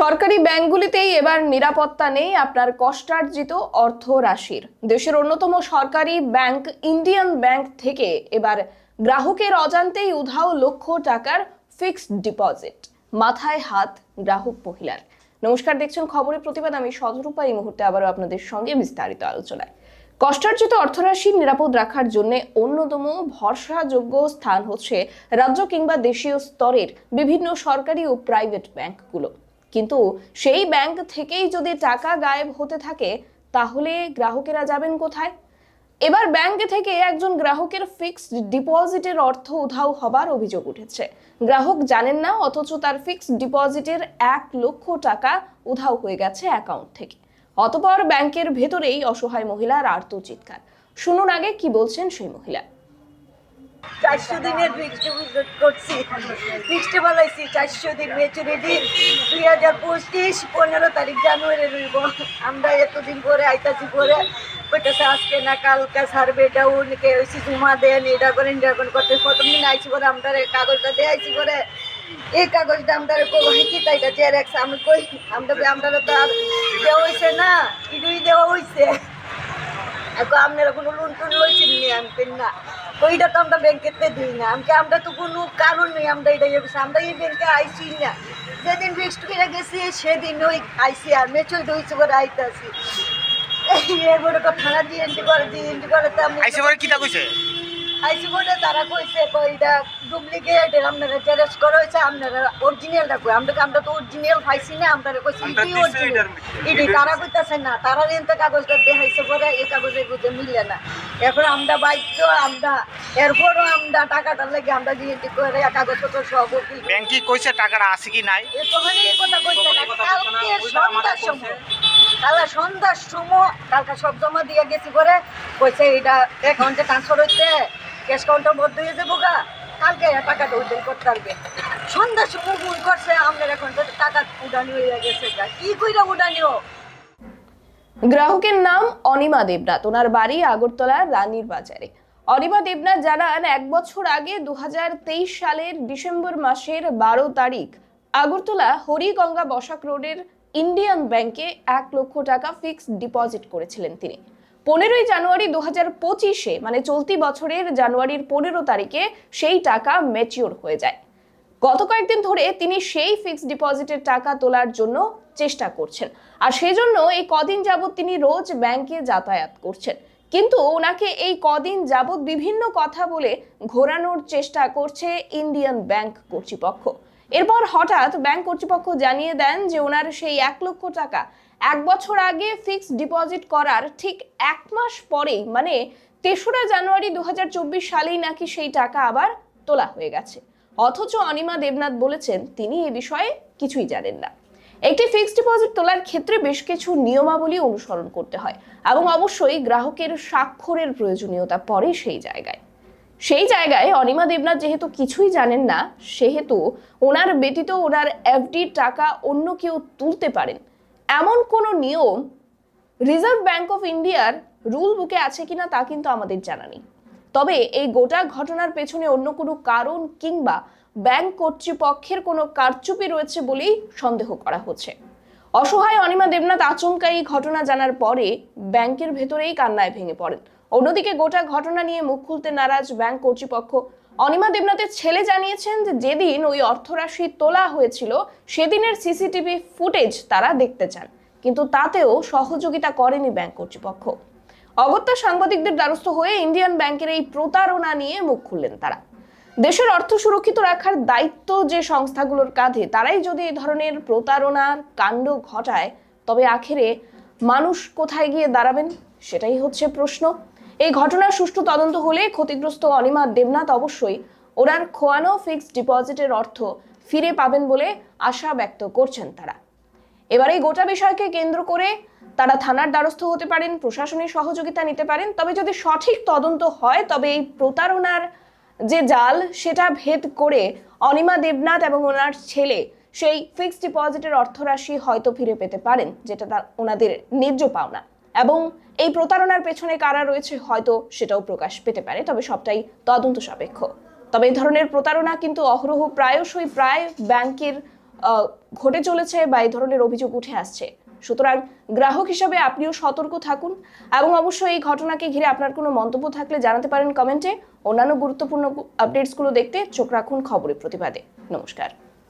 সরকারি ব্যাংকগুলিতেই এবার নিরাপত্তা নেই, আপনার কষ্টার্জিত অর্থ রাশির। দেশের অন্যতম সরকারি ব্যাংক ইন্ডিয়ান ব্যাংক থেকে এবার গ্রাহকের অজান্তেই উধাও লক্ষ টাকার ফিক্সড ডিপোজিট। মাথায় হাত গ্রাহক মহিলার। নমস্কার, দেখছেন খবরের প্রতিবাদ। আমি সদরূপা, এই মুহূর্তে আবারও আপনাদের সঙ্গে বিস্তারিত আলোচনায়। কষ্টার্জিত অর্থরাশি নিরাপদ রাখার জন্য অন্যতম ভরসাযোগ্য স্থান হচ্ছে রাজ্য কিংবা দেশীয় স্তরের বিভিন্ন সরকারি ও প্রাইভেট ব্যাংকগুলো। কিন্তু সেই ব্যাংক থেকেই যদি টাকা গায়েব হতে থাকে, তাহলে গ্রাহকেরা যাবেন কোথায়? এবার ব্যাংক থেকে একজন গ্রাহকের ফিক্সড ডিপোজিটের অর্থ উধাও হবার অভিযোগ উঠেছে। গ্রাহক জানেন না, অথচ তার ফিক্সড ডিপোজিটের এক লক্ষ টাকা উধাও হয়ে গেছে অ্যাকাউন্ট থেকে। অতপর ব্যাংকের ভেতরেই অসহায় মহিলার আর্ত চিৎকার শুনুন আগে কি বলছেন সেই মহিলা। চারশো দিনের ফিক্সড করছি। চারশো দিন মেচুরিটি দুই হাজার পঁচিশ, পনেরো তারিখ জানুয়ারি রইব। আমরা এতদিন পরে আইতাছি পরে। কইতেছে আজকে না কালকে সার্ভে ডাউন কে হয়েছি জমা দেন এটা করেন এটা করেন করতে। প্রথম দিন আইছি পরে আমরা কাগজটা দিয়ে আইছি পরে। এই কাগজটা আমরা কই কি তাই এটা জেরক্স? আমি কই, আমরা আমরা তো আর দেওয়া হয়েছে না, ইডুই দেওয়া হয়েছে এখন আপনারা কোনো লোন টোন লইছেন নি, আমি না। ওইটা তো আমরা ব্যাংকেতে দিই না। আমাকে আমরা তো কোনো কারণ নেই আমরা এটা ইয়ে করছি আমরা এই ব্যাংকে আইসি না। যেদিন ফিক্সড করে গেছি সেদিন ওই আইসি আর মেচুর হয়েছে করে আইতাছি। এবারে তো থানা দিয়ে এন্ট্রি করে দিয়ে এন্ট্রি করে তো আমি আইসে পরে কিতা কইছে? আইসি বলে তারা কইছে কইটা ডুপ্লিকেট আপনারা টেরেস করা হয়েছে আপনারা অরিজিনালটা কই? আমরা আমরা তো অরিজিনাল পাইছি না আমরা কইছি ইডি অরিজিনাল তারা কইতাছে না তারা এনতে কাগজটা দেখাইছে পরে এই কাগজের মধ্যে মিলে না। এখন আমরা বাধ্য আমরা এরপরও আমরা টাকাটা লাগে আমরা দিয়ে করে কাগজপত্র সব ব্যাংকে কইছে টাকাটা আছে কি নাই? এ তো মানে এই কথা কইছে না কালকে সন্ধ্যার সময় কালা সন্ধ্যার সময় কালকে সব জমা দিয়ে গেছি করে কইছে এটা অ্যাকাউন্টে ট্রান্সফার হইতে ক্যাশ কাউন্টার বন্ধ হয়ে যাব গা কালকে টাকাটা উদ্ধার করতে পারবে সন্ধ্যার সময় ফোন করছে আপনার এখন টাকা উডানি হয়ে গেছে কি কইরা উডানিও? গ্রাহকের নাম অনিমা দেবনাথ। ওনার বাড়ি আগরতলার রানীর বাজারে। অনিমা দেবনাথ জানান, এক বছর আগে দুহাজার তেইশ সালের ডিসেম্বর মাসের বারো তারিখ আগরতলা হরিগঙ্গা বসাক রোডের ইন্ডিয়ান ব্যাংকে এক লক্ষ টাকা ফিক্সড ডিপোজিট করেছিলেন তিনি। পনেরোই জানুয়ারি দু হাজার পঁচিশে মানে চলতি বছরের জানুয়ারির পনেরো তারিখে সেই টাকা ম্যাচিওর হয়ে যায়। গত কয়েকদিন ধরে তিনি সেই ফিক্সড ডিপোজিটের টাকা তোলার জন্য চেষ্টা করছেন। আর সেজন্য এই কদিন যাবৎ তিনি রোজ ব্যাংকে যাতায়াত করছেন। কিন্তু ওনাকে এই কদিন যাবৎ বিভিন্ন কথা বলে ঘোরানোর চেষ্টা করছে ইন্ডিয়ান ব্যাংক কর্তৃপক্ষ। এরপর হঠাৎ ব্যাংক কর্তৃপক্ষ জানিয়ে দেন যে ওনার সেই এক লক্ষ টাকা এক বছর আগে ফিক্সড ডিপোজিট করার ঠিক এক মাস পরেই মানে তেসরা জানুয়ারি দু হাজার চব্বিশ সালেই নাকি সেই টাকা আবার তোলা হয়ে গেছে। অথচ অনিমা দেবনাথ বলেছেন, তিনি এ বিষয়ে কিছুই জানেন না। একটি ফিক্সড ডিপোজিট তোলার ক্ষেত্রে বেশ কিছু নিয়মাবলী অনুসরণ করতে হয় এবং অবশ্যই গ্রাহকের স্বাক্ষরের প্রয়োজনীয়তা পড়ে সেই জায়গায়। সেই জায়গায় অনিমা দেবনাথ যেহেতু কিছুই জানেন না, সেহেতু ওনার ব্যতীত ওনার এফডির টাকা অন্য কেউ তুলতে পারেন। এমন কোনো নিয়ম রিজার্ভ ব্যাংক অফ ইন্ডিয়ার রুল বুকে আছে কিনা তা কিন্তু আমাদের জানা নেই। তবে এই গোটা ঘটনার পেছনে অন্য কোনো কারণ কিংবা ব্যাংক কর্তৃপক্ষের কোনো কারচুপি রয়েছে বলেই সন্দেহ করা হচ্ছে। অসহায় অনিমা দেবনাথ আচমকা এই ঘটনা জানার পরে ব্যাংকের ভেতরেই কান্নায় ভেঙে পড়েন। অন্যদিকে গোটা ঘটনা নিয়ে মুখ খুলতে নারাজ ব্যাংক কর্তৃপক্ষ। অনিমা দেবনাথের ছেলে জানিয়েছেন যে যেদিন ওই অর্থরাশি তোলা হয়েছিল, সেদিনের সিসিটিভি ফুটেজ তারা দেখতে চান। কিন্তু তাতেও সহযোগিতা করেনি ব্যাংক কর্তৃপক্ষ। অগত্যা সাংবাদিকদের দ্বারস্থ হয়ে ইন্ডিয়ান ব্যাংকের এই প্রতারণা নিয়ে মুখ খুললেন তারা। দেশের অর্থ সুরক্ষিত রাখার দায়িত্ব যে সংস্থাগুলোর কাঁধে, তারাই যদি এই ধরনের প্রতারণার কাণ্ড ঘটায়, তবে আখেরে মানুষ কোথায় গিয়ে দাঁড়াবেন? সেটাই হচ্ছে প্রশ্ন। এই ঘটনার সুষ্ঠু তদন্ত হলে ক্ষতিগ্রস্ত অনিমা দেবনাথ অবশ্যই ওনার খোয়ানো ফিক্সড ডিপোজিটের অর্থ ফিরে পাবেন বলে আশা ব্যক্ত করছেন তারা। এবার এই গোটা বিষয়কে কেন্দ্র করে তারা থানার দ্বারস্থ হতে পারেন, প্রশাসনের সহযোগিতা নিতে পারেন। তবে যদি সঠিক তদন্ত হয়, তবে এই প্রতারণার যে জাল সেটা ভেদ করে অনিমা দেবনাথ এবং ওনার ছেলে সেই ফিক্সড ডিপোজিটের অর্থরাশি হয়তো ফিরে পেতে পারেন, যেটা তার ওনাদের ন্যায্য পাওনা। এবং এই প্রতারণার পেছনে কারা রয়েছে হয়তো সেটাও প্রকাশ পেতে পারে, তবে সবটাই তদন্ত সাপেক্ষ। তবে এই ধরনের প্রতারণা কিন্তু অহরহ প্রায়শই প্রায় ব্যাংকের ঘটে চলেছে বা এই ধরনের অভিযোগ উঠে আসছে। সুতরাং গ্রাহক হিসাবে আপনিও সতর্ক থাকুন এবং অবশ্যই এই ঘটনাকে ঘিরে আপনার কোনো মন্তব্য থাকলে জানাতে পারেন কমেন্টে। অন্যান্য গুরুত্বপূর্ণ আপডেটসগুলো দেখতে চোখ রাখুন খবরের প্রতিবাদে। নমস্কার।